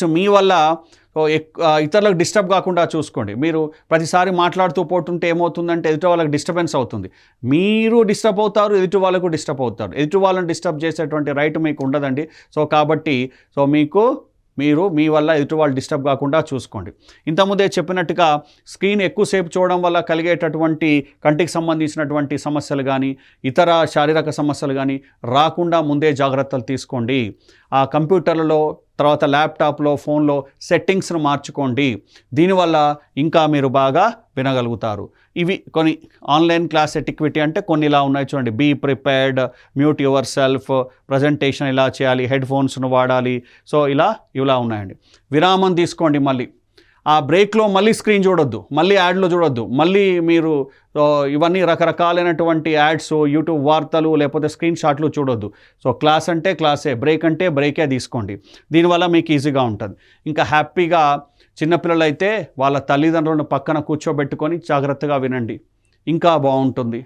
So మీ వల్ల ఎక్- ఇతరులకు డిస్టర్బ్ కాకుండా చూసుకోండి. మీరు ప్రతిసారి మాట్లాడుతూ పోతుంటే ఏమవుతుందంటే ఎదుటి వాళ్ళకి డిస్టర్బెన్స్ అవుతుంది. మీరు డిస్టర్బ్ అవుతారు ఎదుటి వాళ్ళకు డిస్టర్బ్ అవుతారు. ఎదుటి వాళ్ళని డిస్టర్బ్ చేసేటువంటి రైట్ మీకు ఉండదండి. సో కాబట్టి సో మీకు మీరు మీ వల్ల ఎదుటి వాళ్ళు డిస్టర్బ్ కాకుండా చూసుకోండి. ఇంతకుముందే చెప్పినట్టుగా స్క్రీన్ ఎక్కువసేపు చూడడం వల్ల కలిగేటటువంటి కంటికి సంబంధించినటువంటి సమస్యలు కానీ ఇతర శారీరక సమస్యలు కానీ రాకుండా ముందే జాగ్రత్తలు తీసుకోండి. ఆ కంప్యూటర్లలో తర్వాత ల్యాప్టాప్లో ఫోన్లో సెట్టింగ్స్ను మార్చుకోండి. దీనివల్ల ఇంకా మీరు బాగా వినగలుగుతారు. ఇవి కొన్ని ఆన్లైన్ క్లాస్ ఎటిక్విటీ అంటే కొన్ని ఇలా ఉన్నాయి చూడండి. Be prepared mute yourself presentation ఇలా చేయాలి హెడ్ ఫోన్స్ను వాడాలి. సో ఇలా ఇలా ఉన్నాయండి. విరామం తీసుకోండి మళ్ళీ. ఆ బ్రేక్లో మళ్ళీ స్క్రీన్ చూడొద్దు మళ్ళీ యాడ్లో చూడొద్దు మళ్ళీ మీరు ఇవన్నీ రకరకాలైనటువంటి యాడ్స్ యూట్యూబ్ వార్తలు లేకపోతే స్క్రీన్ షాట్లు చూడొద్దు. సో క్లాస్ అంటే క్లాసే బ్రేక్ అంటే బ్రేకే తీసుకోండి. దీనివల్ల మీకు ఈజీగా ఉంటుంది. ఇంకా హ్యాపీగా చిన్నపిల్లలు అయితే వాళ్ళ తల్లిదండ్రులను పక్కన కూర్చోబెట్టుకొని జాగ్రత్తగా వినండి. ఇంకా బాగుంటుంది.